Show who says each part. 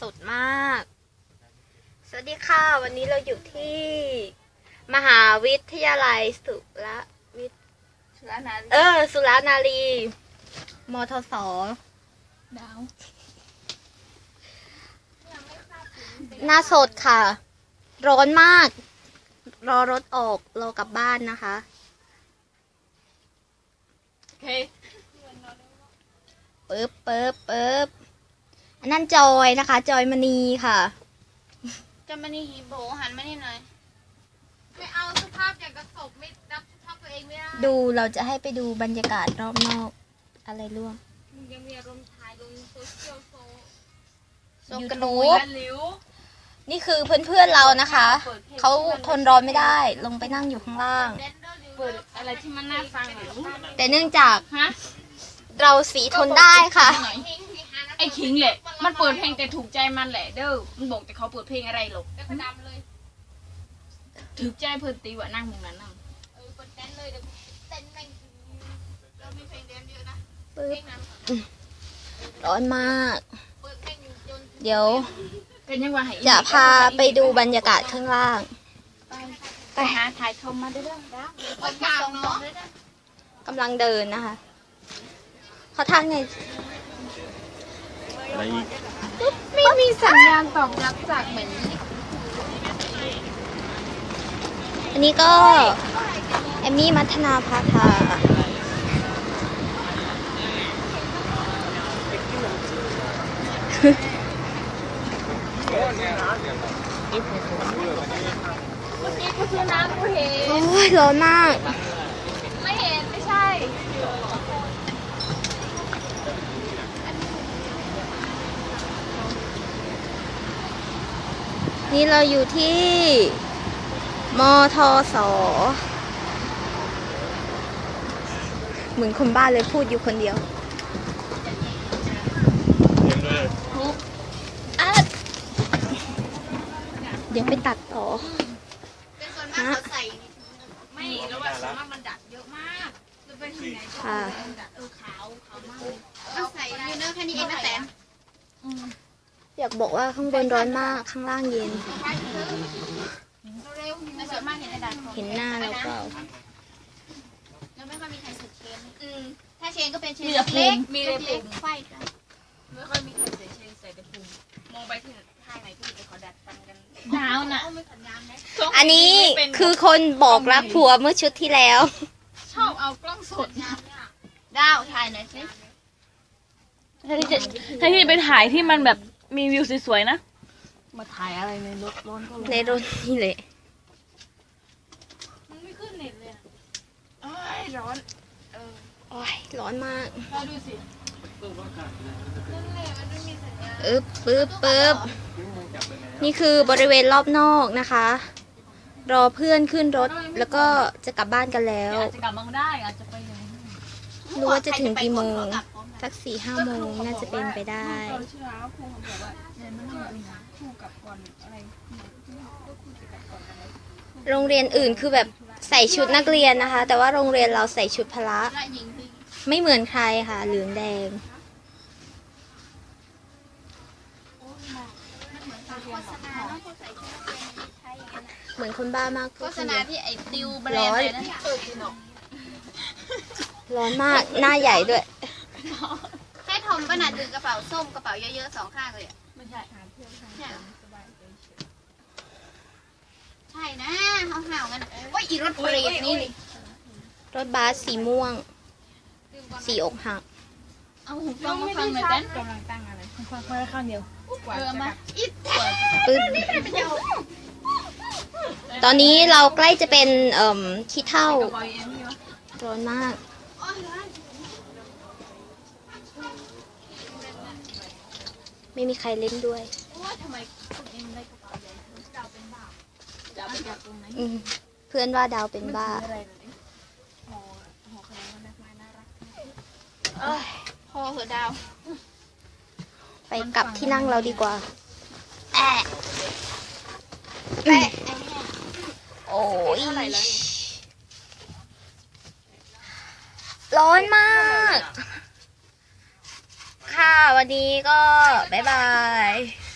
Speaker 1: สดมาก สวัสดีค่ะ วันนี้เราอยู่ที่ มหาวิทยาลัยสุรวิทย์
Speaker 2: สุรานารี
Speaker 1: เออ สุรนารี มทศ
Speaker 2: ดาว
Speaker 1: หน้าสดค่ะ ร้อนมาก รอรถออกรอกลับบ้านนะคะ
Speaker 2: โอเค
Speaker 1: ปึ๊บปึ๊บปึ๊บ อันนั้นจอยนะคะ จอยมณีค่ะ
Speaker 2: จะมานี่ฮีโบหันมานี่หน่อย
Speaker 3: ไม่เอาสภาพอย่างกระสบไม่รับสภาพตัวเองไม่ได้
Speaker 1: ดูเราจะให้ไปดูบรรยากาศรอบนอกอะไรร่วง
Speaker 3: มึงยังมีอารมณ์ถ่ายลงโซเชียลโซ
Speaker 2: โซกระโดด
Speaker 1: YouTube
Speaker 2: หลิว
Speaker 1: นี่คือเพื่อนๆเรานะคะ เขาทนร้อนไม่ได้ ลงไปนั่งอยู่ข้างล่าง
Speaker 3: เดนเดอร์ลิว
Speaker 2: เปิดอะไรที่มันน่าฟังหน่อย
Speaker 1: แต่เนื่องจาก
Speaker 2: ฮะ
Speaker 1: เราสีทนได้ค่ะ
Speaker 2: หน่อย
Speaker 3: ทิ้งที่หานะ
Speaker 2: ไอ้คิงแหละ มันเปิดเพลงแต่ถูกใจมันแหละ เด้อ มันบอกแต่เขาเปิดเพลงอะไรหรอก
Speaker 3: แล้วก็ดำเลย
Speaker 2: ถูกใจเพิ่นตีว่านั่งตรงนั้นนั่ง
Speaker 3: เออเปิดเต้นเลยเดี๋ยวเต้นแม่งเรามีเพลงเดนเยอะนะ
Speaker 1: ปึ๊
Speaker 3: เพล
Speaker 1: บ
Speaker 3: งนั้น
Speaker 1: ร้อนมาก
Speaker 3: เปิดเพลงอยู่จน
Speaker 1: เดี๋ยว
Speaker 2: เป็นยังว่าให้
Speaker 1: จะพาไปดูบรรยากาศข้างล่าง
Speaker 2: ไปหาถ่ายชมมาเด้อเด้อ
Speaker 3: เปิดกลางเนาะ
Speaker 1: กำลังเดินนะคะเขาทางไง
Speaker 4: อะไรอีก
Speaker 2: ไม่มีสัญญาณตอบรับจากเหมือน
Speaker 1: อันนี้ก็แอมมี่มัทนาภาค่ะ
Speaker 2: เมื่อกี้กูซื้อน้ำกูเห็น
Speaker 1: โอ้ยร้อนมาก
Speaker 2: ไม่เห็นไม่ใช่
Speaker 1: นี่เราอยู่ที่ มทสเหมือนคนบ้าเลยพูดอยู่คนเดียวอะเดี๋ยวไปตัดต่อ
Speaker 3: เป็นส่วนมากเขาใส่
Speaker 2: ไม่แล้วว่าส่วนมากมันดัดเยอะมากจะไปที่ไหนก็
Speaker 1: ค่ะ
Speaker 2: มันดัดเออขาวขาวมากเลย
Speaker 3: เขาใส่ยูเนอร์แค่นี้เองนะแตน
Speaker 1: อยากบอกว่าข้างบนร้อนมากข้างล่างเย็น
Speaker 3: ไปเถอะเร็วๆ
Speaker 2: แต่ส่วนมากเห็นแต่ดัดของ
Speaker 1: เห็นหน้าแล้วก็
Speaker 3: แล้วไม่ค่อยมีใครสุดเชนอืมถ้าเชนก็เป็นเชน
Speaker 2: มีแต่พุ
Speaker 3: เล็
Speaker 2: ง
Speaker 3: ก
Speaker 2: มีแต่พุ
Speaker 3: เล็ก
Speaker 2: ง
Speaker 3: ๆไฟกัน
Speaker 2: ไม่ค่อยมีใครใส่เชนใส่แต่พุงมองไปที่ท่าไหนที่เขาดัดฟันกันดาวน่ะ
Speaker 3: เอาไม่สัญญาณไหม
Speaker 1: อันนี้คือคนบอกรักผัวเมื่อชุดที่แล้ว
Speaker 2: ชอบเอากล้องสด
Speaker 3: ดาวถ่ายหน่อยสิ
Speaker 5: ถ้าที่จะถ้าที่ไปถ่ายที่มันแบบ มีวิวสวยๆนะ มาถ่ายอะไรในรถร้อนก็ร้อน
Speaker 1: ในรถนี่เลย
Speaker 2: มันไม่ขึ้นเน็ตเลยเอ้ยร้อน
Speaker 1: โอ้ยร้อนมาก
Speaker 2: เราดูสิ
Speaker 1: อึ๊บปึ๊บปึ๊บนี่คือบริเวณรอบนอกนะคะ รอเพื่อนขึ้นรถแล้วก็จะกลับบ้านกันแล้ว
Speaker 5: อาจจะกลับมาได้อาจจะไปอย่างนี้
Speaker 1: รู้ว่าจะถึงกี่โมง สักสี่ห้าโมงน่าจะเป็นไปได้
Speaker 2: ตอนเช้าครูเขาบอกว่าเนี่ยมันต้องมีครูกลับก่อนอะไรก็ครูจะกลับก่อนอะไร
Speaker 1: โรงเรียนอื่นคือแบบใส่ชุดนักเรียนนะคะ แต่ว่าโรงเรียนเราใส่ชุดพละ
Speaker 3: และหญิงคือ
Speaker 1: ไม่เหมือนใครค่ะ เหลืองแดง
Speaker 3: โฆษณาเนาะเขาใส่ชุดนักเรียนไทยอย่างนั้นน่ะ
Speaker 1: เหมือนคนบ้ามาก
Speaker 3: โฆษณาที่ไอ้ดิวแบร
Speaker 1: ร้
Speaker 3: น
Speaker 1: อ
Speaker 3: ด์
Speaker 1: น
Speaker 3: อะไรนะ
Speaker 1: ร้อนมากหน้าใหญ่ด้วย
Speaker 3: แค่ทอมก็น่ะถือกระเป๋าส้มกระเป๋าเยอะๆสองข้างเลยอะ
Speaker 2: ไม่ใช่หาเพื่อนทาง
Speaker 3: เนี่ย
Speaker 2: สบายใจเฉย
Speaker 3: ใช่นะห่าวๆกันว่าอีรถเบรกนี่นี่
Speaker 1: รถบัสสีม่วง สีอกหัก
Speaker 2: เอาหูฟังมาฟังหน่อยเต้นกำลังตั้งอะไร
Speaker 5: ฟังแค่ข้างเดียว
Speaker 2: กว่าจะมา
Speaker 1: ปึ๊บตอนนี้เราใกล้จะเป็นเอ่มขี้เท่า
Speaker 2: กระเป๋าเอ็มนี่วะ
Speaker 1: ร้อนมาก
Speaker 3: โอ้ยร้อน
Speaker 1: ไม่มีใครเล่นด้วย
Speaker 3: โอ้ยทำไมคุณเอ็มได้กระเป๋าใหญ่ดาวเป็นบ้า
Speaker 2: จะเอาไปจากตรงไหน
Speaker 1: อืมเพื่อนว่าดาวเป็นบ้า
Speaker 2: อะไรหน่อยดิห่อห่อขนมมันน่ารักน่ารัก
Speaker 3: พอเหอะดาว
Speaker 1: ไปกลับที่นั่งเราดีกว่า
Speaker 3: แอะแอะ
Speaker 1: โอ้ยร้อนมากค่ะ วันนี้ก็ บ๊ายบาย